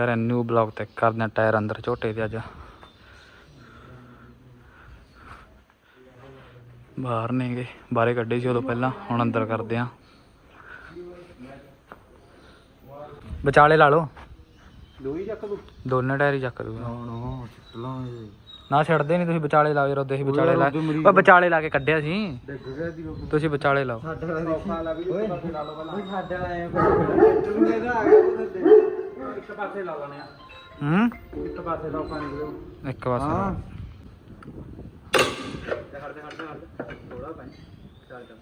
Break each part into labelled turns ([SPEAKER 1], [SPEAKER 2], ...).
[SPEAKER 1] ਯਾਰ new blog ਤੇ ਕਰਦੇ ਆ ਟਾਇਰ ਅੰਦਰ ਝੋਟੇ ਦੇ ਅੱਜ। ਬਾਹਰ ਨੇਗੇ ਬਾਹਰੇ ਕੱਢੇ ਸੀ ਉਦੋਂ ਪਹਿਲਾਂ ਹੁਣ ਅੰਦਰ ਕਰਦੇ ਆ। ਵਿਚਾਲੇ ਲਾ ਲਓ।
[SPEAKER 2] ਲੋਈ ਚੱਕ ਲੂ
[SPEAKER 1] ਦੋਨੇ ਟਾਇਰ ਹੀ ਚੱਕ ਦੂਗਾ
[SPEAKER 2] ਨਾ ਚਿੱਟਲਾਂ
[SPEAKER 1] ਨਾ ਛੱਡਦੇ ਨਹੀਂ ਤੁਸੀਂ ਵਿਚਾਲੇ ਲਾਓ ਯਾਰ ਤੁਸੀਂ ਵਿਚਾਲੇ ਲਾ
[SPEAKER 2] ਉਦੋਂ
[SPEAKER 1] ਓਏ ਵਿਚਾਲੇ ਲਾ ਕੇ ਕੱਢਿਆ ਸੀ।
[SPEAKER 2] ਡਿੱਗ ਗਿਆ ਦੀ
[SPEAKER 1] ਤੁਸੀਂ ਵਿਚਾਲੇ ਲਾਓ।
[SPEAKER 2] ਸਾਡੇ ਵਾਲਾ ਦੇਖੀ ਓਏ। ਸਾਡੇ ਵਾਲਾ ਐ ਤੂੰ ਇਹਦਾ ਆ ਗਿਆ ਥੱਲੇ ਇੱਕ ਪਾਸੇ ਲਾ ਲੈਣੇ ਆ।
[SPEAKER 1] ਹੂੰ?
[SPEAKER 2] ਇੱਕ ਪਾਸੇ ਲਾ ਪਾਣੀ ਦੇ
[SPEAKER 1] ਇੱਕ ਪਾਸੇ
[SPEAKER 2] ਹਾਂ।
[SPEAKER 1] ਖੜਦੇ ਖੜਦੇ ਖੜਦੇ ਥੋੜਾ ਪਾਣੀ। ਚੱਲ ਚੱਲ।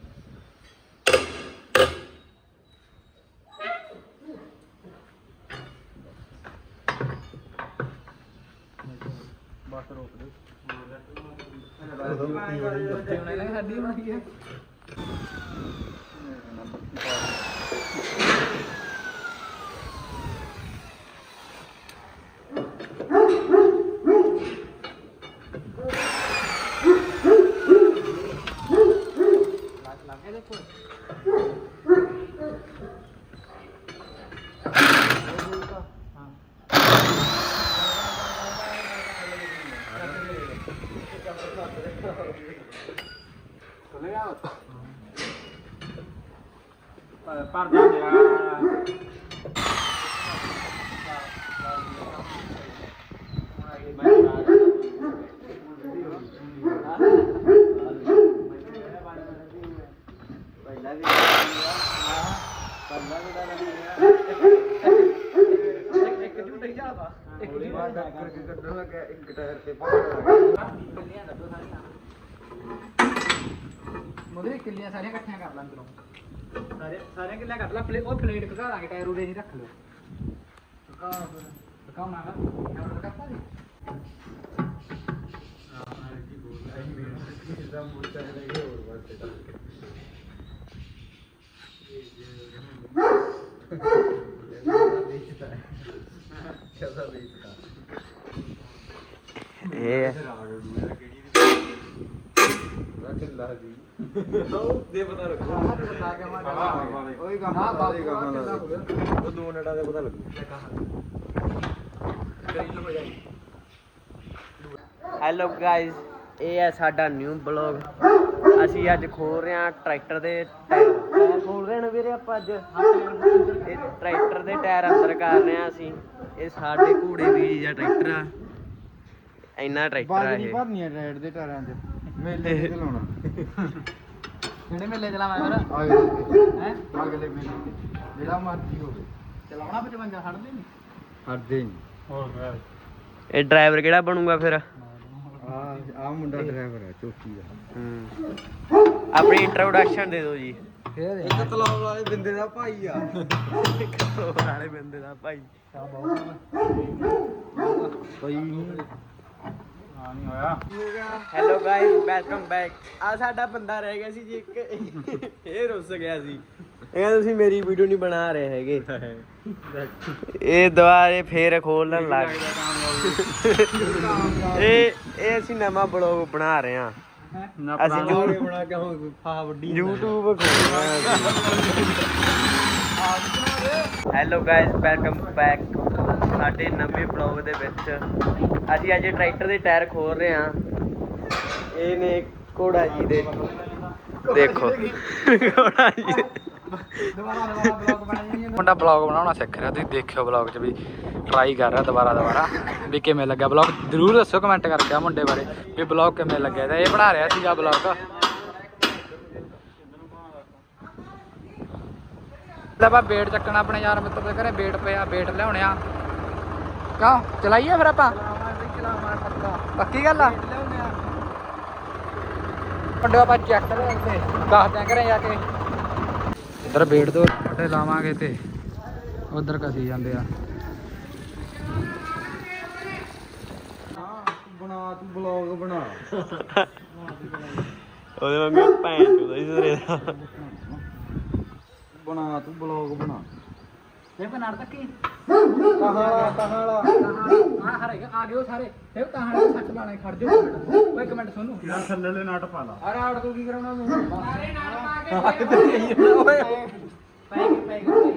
[SPEAKER 2] ਬਸ ਰੋਕ ਦੇ।
[SPEAKER 1] ਸਾਡੀ ਬਣਾਈ ਹੈ।
[SPEAKER 2] ਪਰ ਜਾ ਮੇਰਾ
[SPEAKER 1] ਇੱਕ ਝੂਟਾ ਹੀ ਜਾਦਾ ਇੱਕ
[SPEAKER 2] ਬਾਹਰ ਕਰਕੇ ਕੱਢਣ ਲੱਗਾ ਇੱਕ ਟਾਇਰ ਤੇ ਪਾ
[SPEAKER 1] ਮੁੰਡੇ ਸਾਰੀਆਂ ਇਕੱਠੀਆਂ ਕਰ ਲਾਂ ਅੰਦਰੋਂ। ਸਾਰੇ, ਸਾਰੀਆਂ ਕਿੱਲੀਆਂ ਕੱਢ ਲਾ ਪਲੇ ਉਹ ਪਲੇਟ ਕਗਾ ਲਾਂਗੇ, ਟਾਇਰ ਉਰੇ ਨਹੀਂ ਰੱਖ ਲਓ। ਕਾ ਕਾਉਣਾ ਨਾ ਕਾ ਕਰਤਾ ਜੀ?
[SPEAKER 2] ਇਹ ਦੇ ਪਤਾ ਲੱਗੂ ਓਏ ਦਾ ਦੇ ਕੰਮ ਦਾ ਉਹ ਦੋ ਦੇ ਪਤਾ ਲੱਗੂ।
[SPEAKER 3] ਹੈਲੋ ਗਾਇਸ ਇਹ ਹੈ ਸਾਡਾ ਨਿਊ ਬਲੌਗ ਅਸੀਂ ਅੱਜ ਖੋਲ ਰਹੇ ਹਾਂ ਟਰੈਕਟਰ ਦੇ ਟਾਇਰ ਟਾਇਰ ਖੋਲ ਰਹੇ ਨੇ ਵੀਰੇ ਆਪਾਂ ਅੱਜ? ਇਹ ਟਰੈਕਟਰ ਦੇ ਟਾਇਰ ਅੰਦਰ ਕਰ ਰਹੇ ਹਾਂ ਅਸੀਂ। ਇਹ ਸਾਡੇ ਘੋੜੇ ਬੀਜ ਦਾ ਟਰੈਕਟਰ ਆ। ਇੰਨਾ ਟਰੈਕਟਰ ਆ
[SPEAKER 2] ਬਾਜ ਨਹੀਂ
[SPEAKER 3] ਇਹ।
[SPEAKER 2] ਭਰਨੀ ਹੈ ਰੈਡ ਦੇ ਟਾਇਰਾਂ 'ਚ ਮੇਲੇ ਤੇ ਲਾਉਣਾ?
[SPEAKER 1] ਕਿਹੜੇ ਮੇਲੇ ਚਲਾਵਾਂ ਫਿਰ?
[SPEAKER 2] ਅਗਲੇ
[SPEAKER 1] ਹੈ?
[SPEAKER 2] ਅਗਲੇ ਮੇਲੇ ਤੇ। ਜਿਹੜਾ ਮਰਜ਼ੀ ਹੋਵੇ।
[SPEAKER 1] ਚਲਾਉਣਾ 55 ਛੱਡਦੇ ਨਹੀਂ
[SPEAKER 2] ਹਟਦੇ ਨਹੀਂ
[SPEAKER 1] ਹੋਰ
[SPEAKER 3] ਇਹ ਡਰਾਈਵਰ ਕਿਹੜਾ ਬਣੂਗਾ ਫਿਰ?
[SPEAKER 2] ਆ ਆ ਮੁੰਡਾ ਡਰਾਈਵਰ ਹੈ ਚੋਟੀ ਦਾ।
[SPEAKER 3] ਹੂੰ। ਆਪਣੀ ਇੰਟਰੋਡਕਸ਼ਨ ਦੇ ਦਿਓ ਜੀ।
[SPEAKER 1] ਫੇਰ?
[SPEAKER 2] ਇੱਕ ਤਲਾਬ ਵਾਲੇ ਬਿੰਦੇ ਦਾ ਭਾਈ ਆ।
[SPEAKER 3] ਵਾਲੇ ਬੰਦੇ ਦਾ ਭਾਈ।
[SPEAKER 2] ਭਾਈ
[SPEAKER 1] ਹਾਂ ਨਹੀਂ ਹੋਇਆ।
[SPEAKER 3] ਹੈਲੋ ਗਾਇਸ ਵੈਲਕਮ ਬੈਕ ਆ ਸਾਡਾ ਬੰਦਾ ਰਹਿ ਗਿਆ ਸੀ ਜੀ ਇੱਕ ਇਹ ਰੁੱਸ ਗਿਆ ਸੀ। ਇਹ ਤੁਸੀਂ ਮੇਰੀ ਵੀਡੀਓ ਨਹੀਂ ਬਣਾ ਰਹੇ ਹੈਗੇ। ਇਹ ਦੁਬਾਰੇ ਫੇਰ ਖੋਲਣ ਲੱਗ ਇਹ ਇਹ ਅਸੀਂ ਨਵਾਂ ਬਲੌਗ ਬਣਾ ਰਹੇ ਹਾਂ। ਅਸੀਂ
[SPEAKER 2] ਵੀਡੀਓ ਬਣਾ ਕੇ ਹੁਣ ਫਾ ਵੱਡੀ
[SPEAKER 3] YouTube ਖੋਲ੍ਹਿਆ ਹੈਲੋ ਗਾਇਸ ਵੈਲਕਮ ਬੈਕ ਸਾਡੇ ਨਵੇਂ ਬਲੌਗ ਦੇ ਵਿੱਚ। ਅਸੀਂ ਅੱਜ ਟਰੈਕਟਰ ਦੇ ਟਾਇਰ ਖੋਲ ਰਹੇ ਹਾਂ। ਇਹ ਨੇ ਘੋੜਾ ਜੀ ਦੇ। ਦੇਖੋ। ਘੋੜਾ ਜੀ
[SPEAKER 1] ਮੁੰਡਾ ਬਲੌਗ ਬਣਾਉਣਾ ਸਿੱਖ ਰਿਹਾ, ਤੁਸੀਂ ਦੇਖਿਓ ਬਲੌਗ 'ਚ ਵੀ ਟਰਾਈ ਕਰ ਰਿਹਾ ਦੁਬਾਰਾ ਦੁਬਾਰਾ ਵੀ ਕਿਵੇਂ ਲੱਗਿਆ। ਬਲੌਗ ਜ਼ਰੂਰ ਦੱਸੋ ਕਮੈਂਟ ਕਰਕੇ ਆ ਮੁੰਡੇ ਬਾਰੇ ਵੀ ਬਲੌਗ ਕਿਵੇਂ ਲੱਗਿਆ ਤੇ ਇਹ ਬਣਾ ਰਿਹਾ ਸੀਗਾ ਬਲੌਗ ਲੈ ਬਾ ਬੇਟ ਚੱਕਣਾ ਆਪਣੇ ਯਾਰ ਮਿੱਤਰ ਦੇ ਘਰੇ, ਬੇਟ ਪਿਆ, ਬੇਟ ਲਿਆਉਣੇ ਕਿਉਂ ਚਲਾਈਏ ਫਿਰ ਆਪਾਂ? ਪੱਕੀ ਗੱਲ ਆ? ਮੁੰਡੇ ਆਪਾਂ ਚੈੱਕ ਕਰੇ ਤੇ ਦੱਸਦੇ ਆ ਘਰੇ ਜਾ ਕੇ। ਇੱਧਰ ਬੇਟ ਤੋਂ ਵੱਡੇ ਲਾਵਾਂਗੇ ਤੇ ਉਧਰ ਕਸੀ ਜਾਂਦੇ ਆ।
[SPEAKER 2] ਬਣਾ ਤੂੰ ਬਲੌਗ ਬਣਾ
[SPEAKER 3] ਉਹਦੇ ਵਾਂਗੂ ਭੈਣ ਚੋਦਾ ਹੀ ਸਰੇ। ਦਾ
[SPEAKER 2] ਬਣਾ ਤੂੰ ਬਲੌਗ ਬਣਾ।
[SPEAKER 1] ਇਹ ਬਨਾੜ ਤੱਕੀ
[SPEAKER 2] ਕਹਾਲਾ ਕਹਾਲਾ।
[SPEAKER 1] ਆ ਹਰੇ ਆ ਗਿਓ ਸਾਰੇ। ਇਹ ਕਹਾਣੀ ਸੱਟ ਲਾਣੇ ਖੜ ਜਾਓ। ਓਏ ਇੱਕ ਮਿੰਟ ਸੁਣੋ
[SPEAKER 2] ਯਾਰ ਥੱਲੇ ਵਾਲੇ ਨਾਟ ਪਾ ਲਾ।
[SPEAKER 1] ਅਰੇ ਆੜ ਤੂੰ ਕੀ ਕਰਾਉਣਾ ਤੂੰ ਸਾਰੇ ਨਾਲ ਪਾ ਕੇ ਓਏ ਪੈ ਗਈ ਪੈ ਗਈ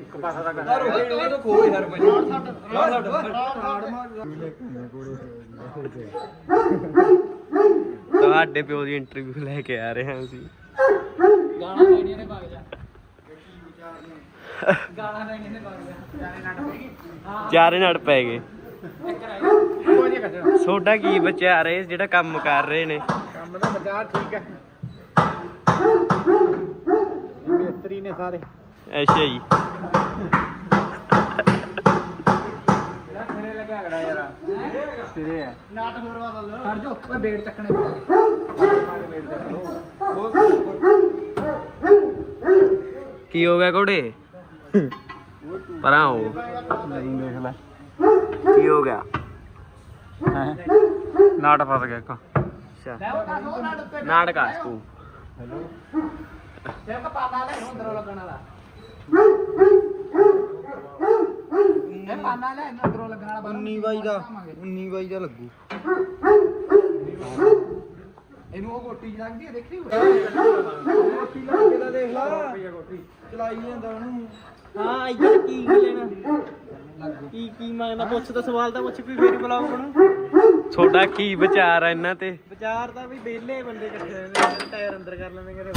[SPEAKER 2] ਇੱਕ ਪਾਸਾ ਦਾ ਕਰ ਉਹ ਤਾਂ ਖੋਏ ਹਰ ਭਾਈ ਲਾ
[SPEAKER 3] ਤੁਹਾਡੇ ਪਿਓ ਦੀ ਇੰਟਰਵਿਊ ਲੈ ਕੇ ਆ ਰਹੇ ਹਾਂ ਅਸੀਂ।
[SPEAKER 1] ਗਾਣਾ ਲੈਣੀਆਂ ਨੇ ਭਾਗ ਜਾ।
[SPEAKER 3] ਚਾਰੇ ਨੜ ਪੈ ਗਏ। ਸੋਡਾ ਕੀ ਬਚਿਆ ਰਹੇ ਜਿਹੜਾ ਕੰਮ ਕਰ ਰਹੇ ਨੇ?
[SPEAKER 2] ਕੰਮ ਦਾ ਬਾਜ਼ਾਰ ਠੀਕ ਹੈ। ਮਿਸਤਰੀ ਨੇ ਸਾਰੇ।
[SPEAKER 3] ਅੱਛਾ ਜੀ।
[SPEAKER 2] ਸਿਰੇ ਲੱਗਿਆ ਗੜਾ ਯਾਰ ਸਿਰੇ ਹੈ
[SPEAKER 1] ਨਾਟ ਹੋਰ ਵਾ ਲੋ ਖੜ ਜਾ ਓਏ ਬੇੜ ਚੱਕਣੇ
[SPEAKER 3] ਕੀ ਹੋ ਗਿਆ ਕੋੜੇ ਪਰਾਂ ਹੋ
[SPEAKER 2] ਨਹੀਂ ਦੇਖ ਲੈ
[SPEAKER 3] ਕੀ ਹੋ ਗਿਆ?
[SPEAKER 1] ਨਾਟ ਫਸ ਗਿਆ ਇੱਕ।
[SPEAKER 3] ਅੱਛਾ। ਨਾਟਕ ਆ ਤੂੰ
[SPEAKER 1] ਜੇ ਕਾ ਪਾਣਾ ਲੈ ਅੰਦਰੋਂ ਲੱਗਣ ਵਾਲਾ ਇਹ ਪਾਣਾ ਲੈ ਅੰਦਰੋਂ ਲੱਗਣ ਵਾਲਾ
[SPEAKER 2] 19 ਬਾਈ ਦਾ 19 ਬਾਈ ਦਾ ਲੱਗੂ।
[SPEAKER 1] ਇਹਨੂੰ ਉਹ ਗੋਟੀ ਜਿਹੀ ਲੱਗਦੀ ਹੈ ਦੇਖੀ
[SPEAKER 2] ਕੋਠੀ ਲਾ ਕੇ ਤਾਂ ਦੇਖ ਲਾ। ਚਲਾਈ ਜਾਂਦਾ ਉਹਨੂੰ।
[SPEAKER 3] ਹਾਂ ਇੱਧਰ ਕੀ ਲੈਣਾ? ਕੀ ਕੀ ਮੰਗਦਾ? ਪੁੱਛ ਤਾਂ ਸਵਾਲ ਤਾਂ ਪੁੱਛ ਕੋਈ ਫੇਰ ਬੁਲਾਓ ਹੁਣ ਤੁਹਾਡਾ ਕੀ ਵਿਚਾਰ ਆ ਇਹਨਾਂ ਤੇ?
[SPEAKER 2] ਵਿਚਾਰ ਤਾਂ ਵੀ ਵਿਹਲੇ ਬੰਦੇ ਇਕੱਠੇ ਟਾਇਰ ਅੰਦਰ ਕਰ ਲੈਂਦੇ ਕਰੇ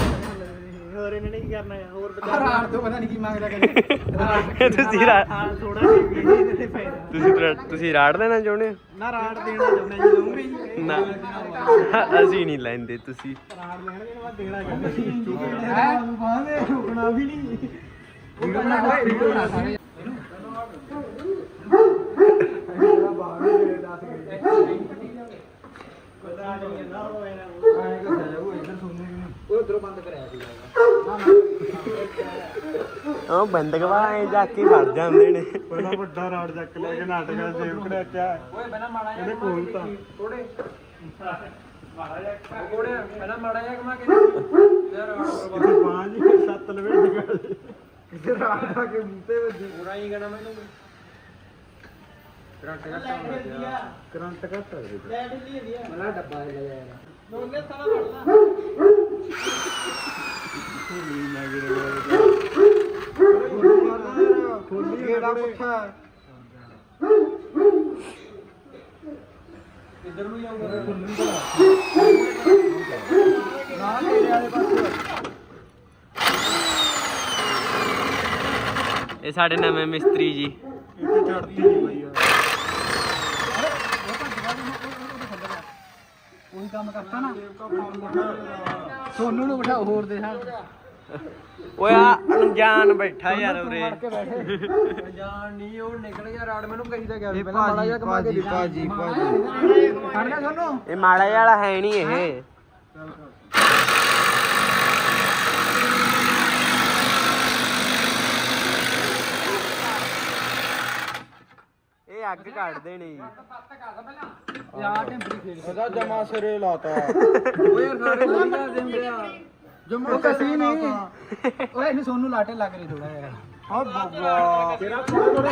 [SPEAKER 2] ਹੋਰ ਇਹਨਾਂ ਨੇ ਕੀ ਕਰਨਾ ਹੈ ਹੋਰ
[SPEAKER 1] ਰਾਤ ਤੋਂ ਪਤਾ ਨਹੀਂ ਕੀ ਮੰਗਦਾ ਕਰੇ
[SPEAKER 3] ਤੁਸੀਂ ਰਾ-
[SPEAKER 2] ਹਾਂ ਥੋੜਾ ਵੀ ਇਹਦੇ ਫਾਇਦਾ
[SPEAKER 3] ਤੁਸੀਂ ਰਾ- ਤੁਸੀਂ ਰਾੜ ਲੈਣਾ ਚਾਹੁੰਦੇ ਹੋ?
[SPEAKER 2] ਨਾ ਰਾੜ ਦੇਣਾ ਚਾਹੁੰਦਾ ਜੀ ਦਊਂਗੇ ਜੀ
[SPEAKER 3] ਨਾ। ਅਸੀਂ ਨਹੀਂ ਲੈਂਦੇ ਤੁਸੀਂ।
[SPEAKER 2] ਰਾੜ ਲੈਣਗੇ ਨਾ ਦੇਣਾ ਚਾਹੁੰਦਾ ਜੀ ਹੈ? ਬਾਹਦੇ ਰੁਕਣਾ ਵੀ ਨਹੀਂ।
[SPEAKER 3] ਉਹ ਬੰਦ ਗਵਾਏ ਜਾ ਕੇ ਵੜ ਜਾਂਦੇ ਨੇ।
[SPEAKER 2] ਪਹਿਲਾਂ ਵੱਡਾ ਰਾੜ ਚੱਕ ਲਿਆ ਕਿ ਨਾਟਕ ਦਾ ਸੇਵ ਕੜਾਚਾ
[SPEAKER 1] ਓਏ ਪਹਿਲਾਂ ਮਾੜਾ
[SPEAKER 2] ਇਹਨੇ ਕੋਲ ਤਾਂ।
[SPEAKER 1] ਥੋੜੇ ਮਾੜਾ ਜਿਹਾ ਕੋੜੇ ਪਹਿਲਾਂ ਮਾੜਾ ਜਿਹਾ ਕਮਾ ਕੇ ਯਾਰ
[SPEAKER 2] ਇੱਥੇ ਬਾਂਝ ਹੀ ਸੱਤ ਲਵੇ ਨਿਕਲ ਕਿਸੇ ਰਾੜ ਦਾ ਕੇ ਮੂੰਹ ਤੇ ਵੱਜੇ।
[SPEAKER 1] ਪੂਰਾ ਹੀ ਗਣਾ ਮੈਨੂੰ। ਕਰੰਟ ਘੱਟ ਹੋਣਾ
[SPEAKER 2] ਕਰੰਟ ਘੱਟ ਆ ਇਹਦੇ
[SPEAKER 1] ਲੈ ਢਿੱਲੀ ਆ ਮਲਾ ਡੱਬਾ ਲੈ ਜਾ ਯਾਰ। ਦੋਨੇ ਵੜਦਾ ਨੂੰ ਜਾਊਗਾ?
[SPEAKER 2] ਨਾ ਵਾਲੇ ਪਾਸੇ।
[SPEAKER 3] ਇਹ ਸਾਡੇ ਨਵੇਂ ਮਿਸਤਰੀ ਜੀ।
[SPEAKER 2] ਇੱਥੇ ਚੜਦੀ ਨਹੀਂ ਬਈ ਯਾਰ।
[SPEAKER 1] ਉਹੀ ਕੰਮ ਕਰਤਾ ਨਾ। ਸੋਨੂ ਨੂੰ ਬਿਠਾਓ ਹੋਰ ਦੇ ਹਾਂ।
[SPEAKER 3] ਓਏ ਆ ਅਣਜਾਣ ਬੈਠਾ ਯਾਰ ਉਰੇ।
[SPEAKER 1] ਜਾਨ ਨਹੀਂ ਉਹ ਨਿਕਲ ਗਿਆ ਰਾੜ ਮੈਨੂੰ ਕਹੀਦਾ ਗਿਆ
[SPEAKER 2] ਇਹ ਭਾਜੀ ਭਾਜੀ ਭਾਜੀ। ਭਾਜੀ
[SPEAKER 1] ਖੜ ਗਿਆ ਸੋਨੂ।
[SPEAKER 3] ਇਹ ਮਾੜਾ ਜਿਹਾ ਵਾਲਾ ਹੈ ਨਹੀਂ ਇਹ। ਇਹ ਅੱਗ ਕੱਢਦੇ ਨੇ ਜੀ
[SPEAKER 1] ਯਾਰ ਟੈਂਪਰੀ ਖੇਡ
[SPEAKER 2] ਇਹਦਾ ਜਮਾ ਸਿਰੇ ਲਾਤਾ।
[SPEAKER 1] ਓਏ ਸਾਰੇ ਵਧੀਆ ਆ ਉਹ ਕਸੀ ਨਹੀਂ। ਓਏ ਇਹਨੂੰ ਸੋਨੂ ਲਾਟੇ ਲੱਗ ਰਹੀ ਥੋੜਾ ਯਾਰ
[SPEAKER 2] ਹਾਂ ਬਾਬਾ। ਤੇਰਾ ਥੋੜਾ ਥੋੜਾ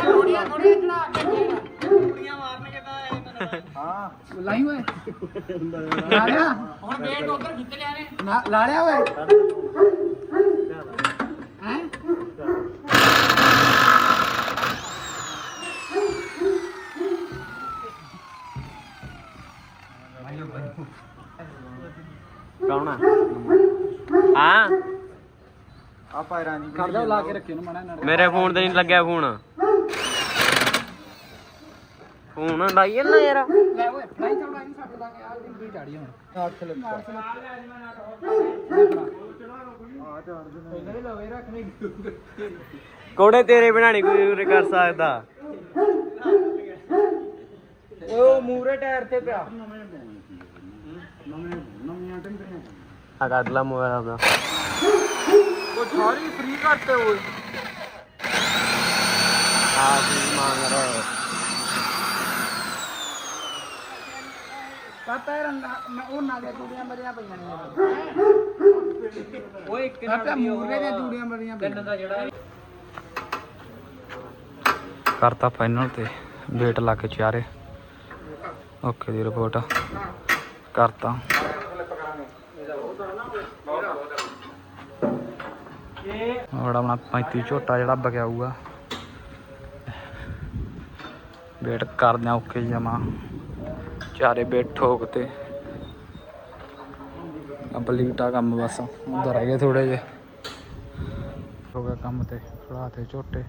[SPEAKER 2] ਹਾਂ
[SPEAKER 1] ਲਾਈ ਓਏ ਲਾ ਲਿਆ ਹੁਣ ਵੇਟ ਉਧਰ ਖਿੱਚ ਲਿਆ ਨੇ। ਲਾ ਲਿਆ ਓਏ ਹੈ
[SPEAKER 3] ਕੌਣ ਆ ਹਾਂ
[SPEAKER 2] ਆ ਪੈਰਾਂ ਦੀ
[SPEAKER 1] ਖੜ ਜਾ ਲਾ ਕੇ ਰੱਖਿਓ ਨੂੰ ਮਣਾ ਨਾਲ।
[SPEAKER 3] ਮੇਰੇ ਫੋਨ ਤੇ ਨਹੀਂ ਲੱਗਿਆ ਫੋਨ। ਫੋਨ ਲਾਈ ਜਾਂਦਾ ਯਾਰ।
[SPEAKER 1] ਲੈ ਓਏ ਚੌੜਾ ਝਾੜੀ ਹੁਣ
[SPEAKER 2] ਲੱਗਾ ਆ
[SPEAKER 1] ਲਵੇ
[SPEAKER 3] ਕੋੜੇ ਤੇਰੇ ਬਣਾਣੀ ਕੋਈ ਉਰੇ ਕਰ ਸਕਦਾ।
[SPEAKER 1] ਉਹ ਮੂਰੇ ਟਾਇਰ ਤੇ ਪਿਆ।
[SPEAKER 2] ਨਵੇਂ ਨਵੀਆਂ ਟੰਗੀਆਂ
[SPEAKER 3] ਆ ਕੱਢ ਲਾ ਮੋਬਾਈਲ
[SPEAKER 2] ਉਹ ਸਾਰੀ ਫ੍ਰੀ ਕਰਤੇ ਓਏ
[SPEAKER 3] ਆ ਕੀ ਮੰਗ ਰਹੇ
[SPEAKER 1] ਪਤਾ ਹੈ ਉਹ ਨਾਲੇ ਜੂੜੀਆਂ ਮਰੀਆਂ ਪਈਆਂ ਨੇ। ਓਏ ਇੱਕ ਨਾਲ ਮੂਰੇ ਦੀਆਂ ਜੂੜੀਆਂ ਮਰੀਆਂ ਪਈਆਂ ਦਾ ਜਿਹੜਾ ਕਰਤਾ ਫਾਈਨਲ ਤੇ ਵੇਟ ਲਾ ਕੇ ਚਾਰੇ। ਓਕੇ ਦੀ ਰਿਪੋਰਟ ਕਰਤਾ। ਹੁਣ ਆਪਣਾ 35 ਝੋਟਾ ਜਿਹੜਾ ਬਗਿਆਊਗਾ ਵੇਟ ਕਰਦੇ ਆ ਓਕੇ ਜਮਾ ਚਾਰੇ ਵੇਟ ਠੋਕ ਤੇ। ਕੰਪਲੀਟ ਆ ਕੰਮ ਬਸ। ਉਧਰ ਰਹਿ ਗਏ ਥੋੜੇ ਜੇ ਹੋ ਗਿਆ ਕੰਮ ਤੇ ਖੜਾ ਤੇ ਝੋਟੇ।